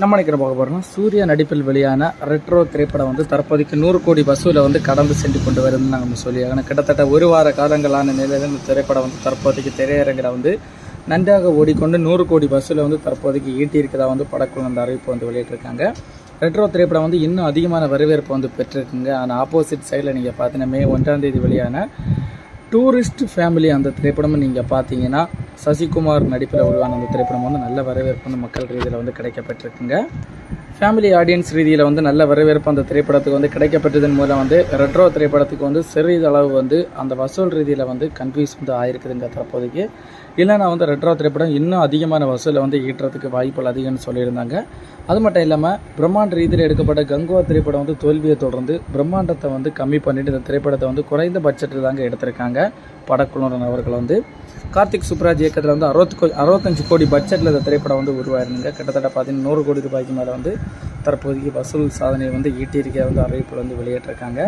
நம்ம நினைக்கிற பார்க்க போகிறோம்னா சூர்யா நடிப்பில் வெளியான ரெட்ரோ திரைப்படம் வந்து தற்போதைக்கு நூறு கோடி வசூலை வந்து கடந்து சென்று கொண்டு வருதுன்னு நாங்கள் சொல்லி ஆனால் கிட்டத்தட்ட ஒரு வார காலங்களான நிலையில் இந்த திரைப்படம் வந்து தற்போதைக்கு திரையரங்கில் வந்து நன்றாக ஓடிக்கொண்டு நூறு கோடி வசூலை வந்து தற்போதைக்கு ஈட்டியிருக்கதா வந்து படக்குழு அந்த அறிவிப்பு வந்து வெளியிட்டிருக்காங்க. ரெட்ரோ திரைப்படம் வந்து இன்னும் அதிகமான வரவேற்பு வந்து பெற்றிருக்குங்க. ஆனால் ஆப்போசிட் சைடில் நீங்கள் பார்த்தீங்கன்னா மே ஒன்றாம் தேதி வெளியான டூரிஸ்ட் ஃபேமிலி அந்த திரைப்படமும் நீங்கள் பார்த்தீங்கன்னா சசிகுமார் நடிப்பில் உருவான அந்த திரைப்படம் வந்து நல்ல வரவேற்பு வந்து மக்கள் ரீதியில் வந்து கிடைக்கப்பட்டிருக்குங்க. ஃபேமிலி ஆடியன்ஸ் ரீதியில் வந்து நல்ல வரவேற்பு அந்த திரைப்படத்துக்கு வந்து கிடைக்கப்பட்டதன் மூலம் வந்து ரெட்ரோ திரைப்படத்துக்கு வந்து சிறிதளவு வந்து அந்த வசூல் ரீதியில் வந்து கன்ஃபியூஸ் வந்து ஆயிருக்குதுங்க தற்போதைக்கு. இல்லைனா வந்து ரெட்ரோ திரைப்படம் இன்னும் அதிகமான வசூலை வந்து ஈட்டுறதுக்கு வாய்ப்புகள் அதிகம்னு சொல்லியிருந்தாங்க. அது மட்டும் இல்லாமல் பிரம்மாண்ட ரீதியில் எடுக்கப்பட்ட கங்குவா திரைப்படம் வந்து தோல்வியை தொடர்ந்து பிரம்மாண்டத்தை வந்து கம்மி பண்ணிட்டு இந்த திரைப்படத்தை வந்து குறைந்த பட்ஜெட்டில் தாங்க எடுத்திருக்காங்க. படக்குழுவினர் அவர்கள் வந்து கார்த்திக் சுப்ராஜ் இயக்கத்தில் வந்து அறுபத்தி கோ அறுபத்தஞ்சு கோடி பட்ஜெட்டில் இந்த திரைப்படம் வந்து உருவாயிருந்துங்க. கிட்டத்தட்ட பார்த்தீங்கன்னா நூறு கோடி ரூபாய்க்கு மேலே வந்து தற்போதைக்கு வசூல் சாதனையை வந்து ஈட்டியிருக்க வந்து அறிவிப்பில் வந்து வெளியிட்டிருக்காங்க.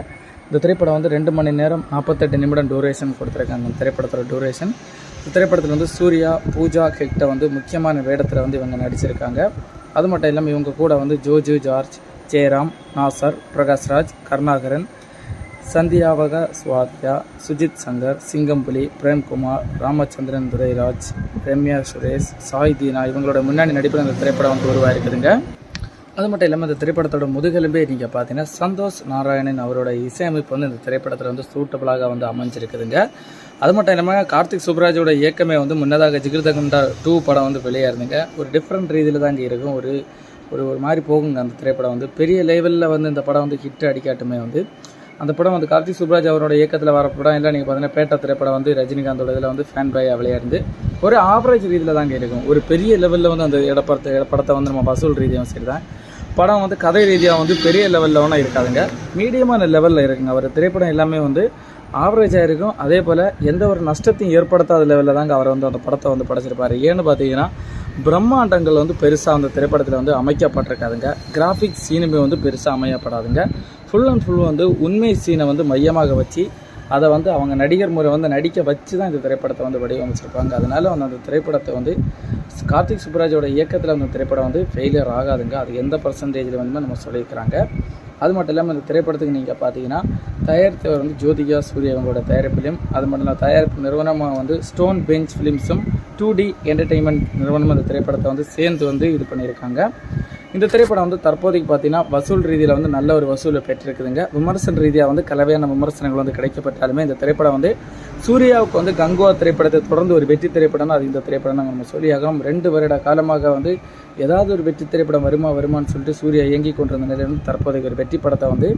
இந்த திரைப்படம் வந்து ரெண்டு மணி நேரம் நாற்பத்தெட்டு நிமிடம் டூரேஷன் கொடுத்துருக்காங்க. இந்த திரைப்படத்தோட டூரேஷன் இந்த திரைப்படத்தில் வந்து சூர்யா பூஜா ஹெக்டை வந்து முக்கியமான வேடத்தில் வந்து இவங்க நடிச்சிருக்காங்க. அது மட்டும் இல்லாமல் இவங்க கூட வந்து ஜோஜு ஜார்ஜ் ஜெயராம் நாசர் பிரகாஷ்ராஜ் கருணாகரன் சந்தியாவக சுவாத்யா சுஜித் சங்கர் சிங்கம்புலி பிரேம்குமார் ராமச்சந்திரன் துரைராஜ் ரம்யா சுரேஷ் சாய் தீனா இவங்களோட முன்னாடி நடிப்பில் இந்த திரைப்படம் வந்து உருவாயிருக்குதுங்க. அது மட்டும் இல்லாமல் இந்த திரைப்படத்தோட முதுகெலும்பே நீங்கள் பார்த்தீங்கன்னா சந்தோஷ் நாராயணன் அவரோட இசையமைப்பு வந்து இந்த திரைப்படத்தில் வந்து சூட்டபிளாக வந்து அமைஞ்சிருக்குதுங்க. அது மட்டும் இல்லாமல் கார்த்திக் சுப்ராஜோட இயக்கமே வந்து முன்னதாக ஜிகிருதகண்டா டூ படம் வந்து வெளியாயிருந்துங்க ஒரு டிஃப்ரெண்ட் ரீதியில் தான் இங்கே இருக்கும். ஒரு ஒரு ஒரு மாதிரி போகுங்க அந்த திரைப்படம் வந்து. பெரிய லெவலில் வந்து இந்த படம் வந்து ஹிட் அடிக்காட்டுமே வந்து அந்த படம் வந்து கார்த்திக் சுப்ராஜ் அவரோட இயக்கத்தில் வர படம் இல்லை நீங்கள் பார்த்தீங்கன்னா பேட்டா திரைப்படம் வந்து ரஜினிகாந்தோட இதில் வந்து ஃபேன் பாய் விளையாடுது ஒரு ஆவரேஜ் ரீதியில் தாங்க இருக்கும். ஒரு பெரிய லெவலில் வந்து அந்த இடப்படத்தை படத்தை வந்து நம்ம வசூல் ரீதியாகவும் சரி தான். படம் வந்து கதை ரீதியாக வந்து பெரிய லெவலில் ஒன்றும் இருக்காதுங்க. மீடியமான லெவலில் இருக்குங்க. அவர் திரைப்படம் எல்லாமே வந்து ஆவரேஜாக இருக்கும். அதே போல் எந்த ஒரு நஷ்டத்தையும் ஏற்படுத்தாத லெவலில் தாங்க அவர் வந்து அந்த படத்தை வந்து படைச்சிருப்பார். ஏன்னு பார்த்தீங்கன்னா பிரம்மாண்டங்கள் வந்து பெருசாக அந்த திரைப்படத்தில் வந்து அமைக்கப்பட்டிருக்காதுங்க. கிராஃபிக்ஸ் சீனுமே வந்து பெருசாக அமையப்படாதுங்க. ஃபுல் அண்ட் ஃபுல் வந்து உண்மை சீனை வந்து மையமாக வச்சு அதை வந்து அவங்க நடிகர் முறை வந்து நடிக்க வச்சு தான் இந்த திரைப்படத்தை வந்து வடிவமைச்சிருப்பாங்க. அதனால் வந்து அந்த திரைப்படத்தை வந்து கார்த்திக் சுப்ராஜோட இயக்கத்தில் அந்த திரைப்படம் வந்து ஃபெயிலியர் ஆகாதுங்க. அது எந்த பர்சன்டேஜில் வந்து நம்ம சொல்லியிருக்கிறாங்க. அது மட்டும் இல்லாமல் இந்த திரைப்படத்துக்கு நீங்கள் பார்த்தீங்கன்னா தயாரித்தவர் வந்து ஜோதிகா சூர்யா அவங்களோட தயாரிப்பிலையும் அது மட்டும் இல்லாமல் தயாரிப்பு நிறுவனமாக வந்து ஸ்டோன் பெஞ்ச் ஃபிலிம்ஸும் டூ டி என்டர்டெயின்மெண்ட் நிறுவனம் அந்த திரைப்படத்தை வந்து சேர்ந்து வந்து இது பண்ணியிருக்காங்க. இந்த திரைப்படம் வந்து தற்போதைக்கு பார்த்தீங்கன்னா வசூல் ரீதியில் வந்து நல்ல ஒரு வசூலை பெற்றிருக்குதுங்க. விமர்சன ரீதியாக வந்து கலவையான விமர்சனங்கள் வந்து கிடைக்கப்பட்டாலுமே இந்த திரைப்படம் வந்து சூர்யாவுக்கு வந்து கங்குவா திரைப்படத்தை தொடர்ந்து ஒரு வெற்றி திரைப்படம் அது இந்த திரைப்படம் நம்ம சொல்லியாகிறோம் ரெண்டு வருட காலமாக வந்து ஏதாவது ஒரு வெற்றி திரைப்படம் வருமா வருமான்னு சொல்லிட்டு சூர்யா இயங்கி கொண்டிருந்த நிலையில் தற்போதைய தற்போதைக்கு ஒரு வெற்றி படத்தை வந்து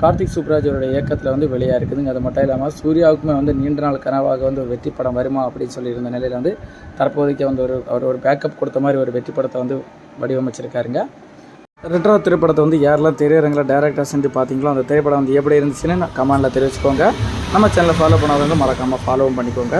கார்த்திக் சுப்ராஜோட இயக்கத்தில் வந்து வெளியாக இருக்குதுங்க அது மட்டும் இல்லாமல் சூர்யாவுக்குமே வந்து நீண்ட நாள் கனவாக வந்து ஒரு வெற்றி படம் வருமா அப்படின்னு சொல்லியிருந்த நிலையில் வந்து தற்போதைக்கு வந்து ஒரு அவர் ஒரு பேக்கப் கொடுத்த மாதிரி ஒரு வெற்றி படத்தை வந்து வடிவமைச்சிருக்காருங்க. ரெட்ரோ திரைப்படத்தை வந்து யாரெல்லாம் திரையரங்கில் டேரக்டாக சென்று பார்த்தீங்களோ அந்த திரைப்படம் வந்து எப்படி இருந்துச்சுன்னு கமெண்டில் தெரிவிச்சுக்கோங்க. நம்ம சேனலை ஃபாலோ பண்ணாதவங்க மறக்காமல் ஃபாலோவும் பண்ணிக்கோங்க.